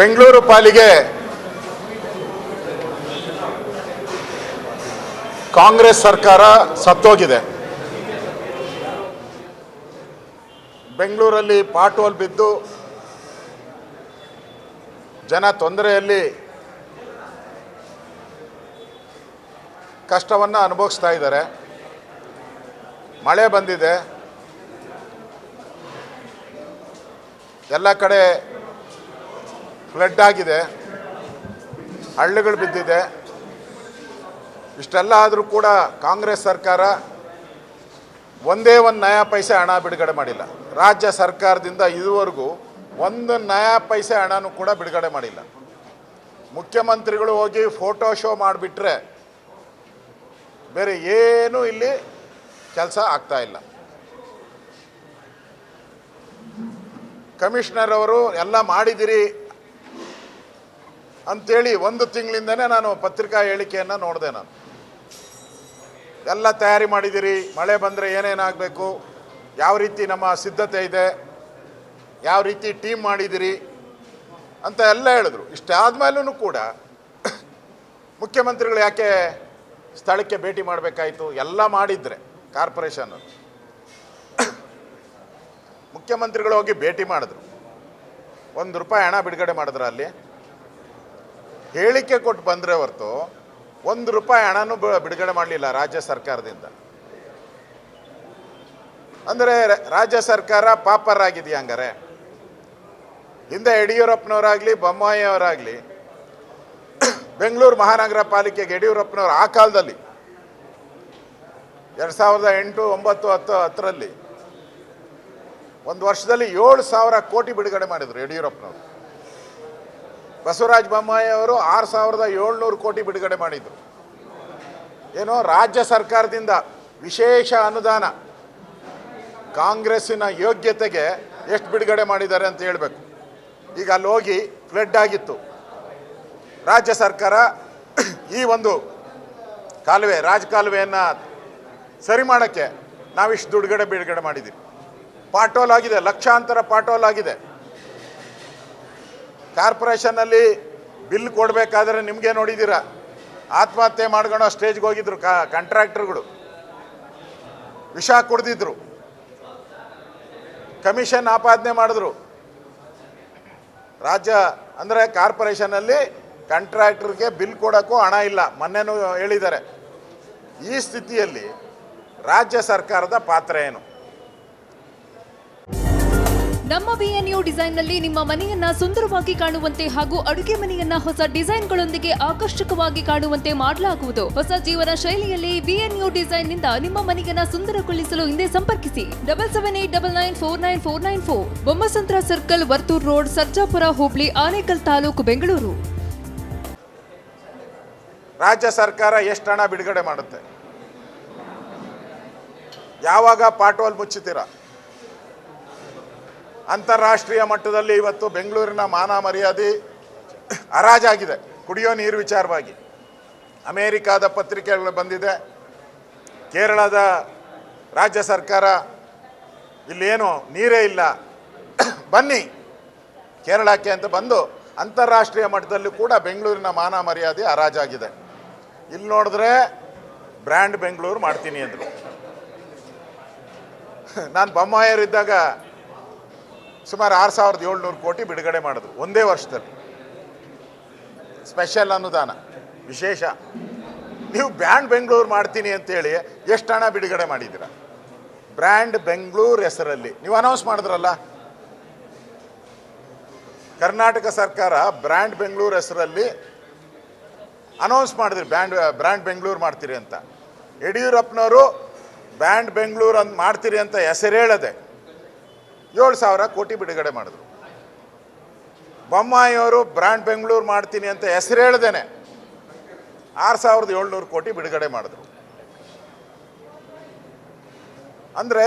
ಬೆಂಗಳೂರು ಪಾಲಿಗೆ ಕಾಂಗ್ರೆಸ್ ಸರ್ಕಾರ ಸತ್ತೋಗಿದೆ. ಬೆಂಗಳೂರಲ್ಲಿ ಪಾಟೋಲ್ ಬಿದ್ದು ಜನ ತೊಂದರೆಯಲ್ಲಿ ಕಷ್ಟವನ್ನು ಅನುಭವಿಸ್ತಾ ಇದ್ದಾರೆ. ಮಳೆ ಬಂದಿದೆ. ಎಲ್ಲ ಕಡೆ ಫ್ಲಡ್ ಆಗಿದೆ. ಹಳ್ಳಿಗಳು ಬಿದ್ದಿದೆ. ಇಷ್ಟೆಲ್ಲ ಆದರೂ ಕೂಡ ಕಾಂಗ್ರೆಸ್ ಸರ್ಕಾರ ಒಂದೇ ಒಂದು ನಯಾ ಪೈಸೆ ಹಣ ಬಿಡುಗಡೆ ಮಾಡಿಲ್ಲ. ರಾಜ್ಯ ಸರ್ಕಾರದಿಂದ ಇದುವರೆಗೂ ಒಂದು ನಯಾ ಪೈಸೆ ಹಣನೂ ಕೂಡ ಬಿಡುಗಡೆ ಮಾಡಿಲ್ಲ. ಮುಖ್ಯಮಂತ್ರಿಗಳು ಹೋಗಿ ಫೋಟೋ ಶೋ ಮಾಡಿಬಿಟ್ರೆ ಬೇರೆ ಏನೂ ಇಲ್ಲಿ ಕೆಲಸ ಆಗ್ತಾ ಇಲ್ಲ. ಕಮಿಷನರ್ ಅವರು, ಎಲ್ಲ ಮಾಡಿದಿರಿ ಅಂತೇಳಿ ಒಂದು ತಿಂಗಳಿಂದನೇ ನಾನು ಪತ್ರಿಕಾ ಹೇಳಿಕೆಯನ್ನು ನೋಡಿದೆ ನಾನು. ಎಲ್ಲ ತಯಾರಿ ಮಾಡಿದ್ದೀರಿ, ಮಳೆ ಬಂದರೆ ಏನೇನಾಗಬೇಕು ಯಾವ ರೀತಿ ನಮ್ಮ ಸಿದ್ಧತೆ ಇದೆ, ಯಾವ ರೀತಿ ಟೀಮ್ ಮಾಡಿದ್ದೀರಿ ಅಂತ ಎಲ್ಲ ಹೇಳಿದ್ರು. ಇಷ್ಟಾದ್ಮೇಲೂ ಕೂಡ ಮುಖ್ಯಮಂತ್ರಿಗಳು ಯಾಕೆ ಸ್ಥಳಕ್ಕೆ ಭೇಟಿ ಮಾಡಬೇಕಾಯಿತು? ಎಲ್ಲ ಮಾಡಿದ್ರೆ ಕಾರ್ಪೊರೇಷನ್ ಮುಖ್ಯಮಂತ್ರಿಗಳು ಹೋಗಿ ಭೇಟಿ ಮಾಡಿದ್ರು. ಒಂದು ರೂಪಾಯಿ ಹಣ ಬಿಡುಗಡೆ ಮಾಡಿದ್ರು ಅಲ್ಲಿ? ಹೇಳಿಕೆ ಕೊಟ್ಟು ಬಂದರೆ ಹೊರತು ಒಂದು ರೂಪಾಯಿ ಹಣನೂ ಬಿಡುಗಡೆ ಮಾಡಲಿಲ್ಲ ರಾಜ್ಯ ಸರ್ಕಾರದಿಂದ. ಅಂದರೆ ರಾಜ್ಯ ಸರ್ಕಾರ ಪಾಪರ್ ಆಗಿದೆಯಾ ಹಂಗಾರೆ? ಹಿಂದೆ ಯಡಿಯೂರಪ್ಪನವರಾಗಲಿ, ಬೊಮ್ಮಾಯಿಯವರಾಗಲಿ, ಬೆಂಗಳೂರು ಮಹಾನಗರ ಪಾಲಿಕೆಗೆ ಯಡಿಯೂರಪ್ಪನವರು ಆ ಕಾಲದಲ್ಲಿ, ಎರಡು ಸಾವಿರದ ಎಂಟು, ಒಂಬತ್ತು, ಹತ್ತು, ಹತ್ತರಲ್ಲಿ ಒಂದು ವರ್ಷದಲ್ಲಿ ಏಳು ಸಾವಿರ ಕೋಟಿ ಬಿಡುಗಡೆ ಮಾಡಿದರು ಯಡಿಯೂರಪ್ಪನವರು. ಬಸವರಾಜ ಬೊಮ್ಮಾಯಿ ಅವರು ಆರು ಸಾವಿರದ ಏಳ್ನೂರು ಕೋಟಿ ಬಿಡುಗಡೆ ಮಾಡಿದರು. ಏನೋ ರಾಜ್ಯ ಸರ್ಕಾರದಿಂದ ವಿಶೇಷ ಅನುದಾನ ಕಾಂಗ್ರೆಸ್ಸಿನ ಯೋಗ್ಯತೆಗೆ ಎಷ್ಟು ಬಿಡುಗಡೆ ಮಾಡಿದ್ದಾರೆ ಅಂತ ಹೇಳಬೇಕು. ಈಗ ಅಲ್ಲಿ ಹೋಗಿ ಫ್ಲಡ್ ಆಗಿತ್ತು. ರಾಜ್ಯ ಸರ್ಕಾರ ಈ ಒಂದು ಕಾಲುವೆ ರಾಜ ಕಾಲುವೆಯನ್ನು ಸರಿ ಮಾಡೋಕ್ಕೆ ನಾವಿಷ್ಟು ದುಡ್ಡುಗಡೆ ಬಿಡುಗಡೆ ಮಾಡಿದ್ದೀವಿ. ಪಾಟೋಲ್ ಆಗಿದೆ, ಲಕ್ಷಾಂತರ ಪಾಟೋಲ್ ಆಗಿದೆ. ಕಾರ್ಪೊರೇಷನ್ನಲ್ಲಿ ಬಿಲ್ ಕೊಡಬೇಕಾದ್ರೆ ನಿಮಗೆ ನೋಡಿದ್ದೀರ? ಆತ್ಮಹತ್ಯೆ ಮಾಡ್ಕೊಂಡು ಸ್ಟೇಜ್ಗೆ ಹೋಗಿದ್ರು ಕಾಂಟ್ರಾಕ್ಟರ್ಗಳು. ವಿಷ ಕುಡ್ದಿದ್ರು. ಕಮಿಷನ್ ಆಪಾದನೆ ಮಾಡಿದ್ರು. ರಾಜ್ಯ, ಅಂದರೆ ಕಾರ್ಪೊರೇಷನಲ್ಲಿ ಕಾಂಟ್ರಾಕ್ಟರ್ಗೆ ಬಿಲ್ ಕೊಡೋಕ್ಕೂ ಹಣ ಇಲ್ಲ, ಮೊನ್ನೆನೂ ಹೇಳಿದ್ದಾರೆ. ಈ ಸ್ಥಿತಿಯಲ್ಲಿ ರಾಜ್ಯ ಸರ್ಕಾರದ ಪಾತ್ರ ಏನು? ನಮ್ಮ ಬಿಎನ್ಯು ಡಿಸೈನ್ನಲ್ಲಿ ನಿಮ್ಮ ಮನೆಯನ್ನ ಸುಂದರವಾಗಿ ಕಾಣುವಂತೆ ಹಾಗೂ ಅಡುಗೆ ಮನೆಯನ್ನ ಹೊಸ ಡಿಸೈನ್ಗಳೊಂದಿಗೆ ಆಕರ್ಷಕವಾಗಿ ಕಾಣುವಂತೆ ಮಾಡಲಾಗುವುದು. ಹೊಸ ಜೀವನ ಶೈಲಿಯಲ್ಲಿ ಬಿಎನ್ಯು ಡಿಸೈನ್ನಿಂದ ನಿಮ್ಮ ಮನೆಯನ್ನ ಸುಂದರಗೊಳಿಸಲು ಹಿಂದೆ ಸಂಪರ್ಕಿಸಿ. Double seven eight double nine four nine four nine four Bommasandra circle, Varthur road, Sarjapura, ಹೋಬಳಿ, ಆನೇಕಲ್ ತಾಲೂಕು, ಬೆಂಗಳೂರು. ರಾಜ್ಯ ಸರ್ಕಾರ ಎಷ್ಟು ಹಣ ಬಿಡುಗಡೆ ಮಾಡುತ್ತೆ? ಯಾವಾಗ ಪಾಟೋಲ್ ಮುಚ್ಚುತ್ತೀರಾ? ಅಂತಾರಾಷ್ಟ್ರೀಯ ಮಟ್ಟದಲ್ಲಿ ಇವತ್ತು ಬೆಂಗಳೂರಿನ ಮಾನ ಮರ್ಯಾದೆ ಹರಾಜಾಗಿದೆ. ಕುಡಿಯೋ ನೀರು ವಿಚಾರವಾಗಿ. ಅಮೇರಿಕಾದ ಪತ್ರಿಕೆಗಳು ಬಂದಿದೆ. ಕೇರಳದ ರಾಜ್ಯ ಸರ್ಕಾರ ಇಲ್ಲೇನು ನೀರೇ ಇಲ್ಲ. ಬನ್ನಿ. ಕೇರಳಕ್ಕೆ ಅಂತ ಬಂದು ಅಂತಾರಾಷ್ಟ್ರೀಯ ಮಟ್ಟದಲ್ಲಿ ಕೂಡ ಬೆಂಗಳೂರಿನ ಮಾನ ಮರ್ಯಾದೆ ಹರಾಜಾಗಿದೆ. ಇಲ್ಲಿ ನೋಡಿದ್ರೆ ಬ್ರ್ಯಾಂಡ್ ಬೆಂಗಳೂರು ಮಾಡ್ತೀನಿ ಅಂದರು. ನಾನು ಬೊಮ್ಮಾಯರಿದ್ದಾಗ ಸುಮಾರು ಆರು ಸಾವಿರದ ಏಳ್ನೂರು ಕೋಟಿ ಬಿಡುಗಡೆ ಮಾಡಿದ್ರು ಒಂದೇ ವರ್ಷದಲ್ಲಿ. ಸ್ಪೆಷಲ್ ಅನುದಾನ, ವಿಶೇಷ. ನೀವು ಬ್ರ್ಯಾಂಡ್ ಬೆಂಗಳೂರು ಮಾಡ್ತೀನಿ ಅಂತೇಳಿ ಎಷ್ಟು ಹಣ ಬಿಡುಗಡೆ ಮಾಡಿದ್ದೀರ? ಬ್ರ್ಯಾಂಡ್ ಬೆಂಗಳೂರು ಹೆಸರಲ್ಲಿ. ನೀವು ಅನೌನ್ಸ್ ಮಾಡಿದ್ರಲ್ಲ? ಕರ್ನಾಟಕ ಸರ್ಕಾರ ಬ್ರ್ಯಾಂಡ್ ಬೆಂಗಳೂರು ಹೆಸರಲ್ಲಿ ಅನೌನ್ಸ್ ಮಾಡಿದ್ರಿ, ಬ್ರ್ಯಾಂಡ್ ಬ್ರ್ಯಾಂಡ್ ಬೆಂಗಳೂರು ಮಾಡ್ತೀರಿ ಅಂತ. ಯಡಿಯೂರಪ್ಪನವರು ಬ್ರ್ಯಾಂಡ್ ಬೆಂಗಳೂರು ಅಂತ ಮಾಡ್ತೀರಿ ಅಂತ ಹೆಸರು ಹೇಳದೆ. ಏಳು ಸಾವಿರ ಕೋಟಿ ಬಿಡುಗಡೆ ಮಾಡಿದ್ರು. ಬೊಮ್ಮಾಯಿಯವರು ಬ್ರ್ಯಾಂಡ್ ಬೆಂಗಳೂರು ಮಾಡ್ತೀನಿ ಅಂತ ಹೆಸರು ಹೇಳ್ದೇನೆ. ಆರು ಸಾವಿರದ ಏಳ್ನೂರು ಕೋಟಿ ಬಿಡುಗಡೆ ಮಾಡಿದ್ರು. ಅಂದರೆ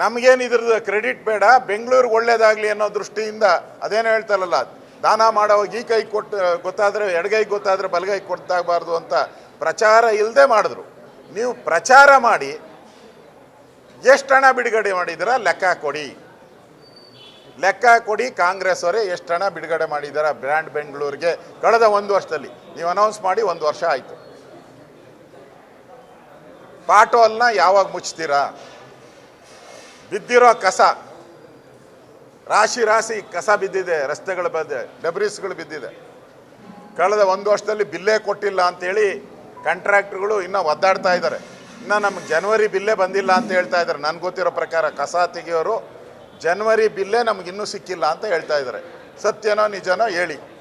ನಮಗೇನು ಇದ್ರದ್ದು ಕ್ರೆಡಿಟ್ ಬೇಡ, ಬೆಂಗಳೂರಿಗೆ ಒಳ್ಳೇದಾಗಲಿ ಅನ್ನೋ ದೃಷ್ಟಿಯಿಂದ ಅದೇನು ಹೇಳ್ತಾರಲ್ಲ, ದಾನ ಮಾಡೋವಾಗ ಈ ಕೈ ಕೊಟ್ಟು, ಗೊತ್ತಾದರೆ ಎಡಗೈ ಗೊತ್ತಾದರೆ ಬಲಗೈ ಕೊಡ್ತಾಗಬಾರ್ದು ಅಂತ ಪ್ರಚಾರ ಇಲ್ಲದೆ ಮಾಡಿದ್ರು. ನೀವು ಪ್ರಚಾರ ಮಾಡಿ, ಎಷ್ಟು ಹಣ ಬಿಡುಗಡೆ ಮಾಡಿದ್ದೀರಾ ಲೆಕ್ಕ ಕೊಡಿ. ಲೆಕ್ಕ ಕೊಡಿ ಕಾಂಗ್ರೆಸ್ ಅವರೇ ಎಷ್ಟು ಹಣ ಬಿಡುಗಡೆ ಮಾಡಿದ್ದಾರೆ ಬ್ರ್ಯಾಂಡ್ ಬೆಂಗಳೂರಿಗೆ ಕಳೆದ ಒಂದು ವರ್ಷದಲ್ಲಿ. ನೀವು ಅನೌನ್ಸ್ ಮಾಡಿ ಒಂದು ವರ್ಷ ಆಯಿತು. ಪಾಟೋಲ್ನ ಯಾವಾಗ ಮುಚ್ತೀರಾ? ಬಿದ್ದಿರೋ ಕಸ. ರಾಶಿ ರಾಶಿ ಕಸ ಬಿದ್ದಿದೆ, ರಸ್ತೆಗಳು ಬಂದಿದೆ ಡೆಬ್ರಿಸ್ಗಳು ಬಿದ್ದಿದೆ. ಕಳೆದ ಒಂದು ವರ್ಷದಲ್ಲಿ ಬಿಲ್ಲೇ ಕೊಟ್ಟಿಲ್ಲ ಅಂತೇಳಿ ಕಾಂಟ್ರಾಕ್ಟ್ರುಗಳು ಇನ್ನೂ ಒದ್ದಾಡ್ತಾ ಇದ್ದಾರೆ. ಇನ್ನು ನಮ್ಗೆ ಜನವರಿ ಬಿಲ್ಲೇ ಬಂದಿಲ್ಲ ಅಂತ ಹೇಳ್ತಾ ಇದ್ದಾರೆ. ನನಗೆ ಗೊತ್ತಿರೋ ಪ್ರಕಾರ ಕಸ ತೆಗೆಯೋರು ಜನವರಿ ಬಿಲ್ಲೇ ನಮ್ಗೆ ಇನ್ನೂ ಸಿಕ್ಕಿಲ್ಲ ಅಂತ ಹೇಳ್ತಾ ಇದ್ದಾರೆ. ಸತ್ಯನೋ ನಿಜನೋ ಹೇಳಿ.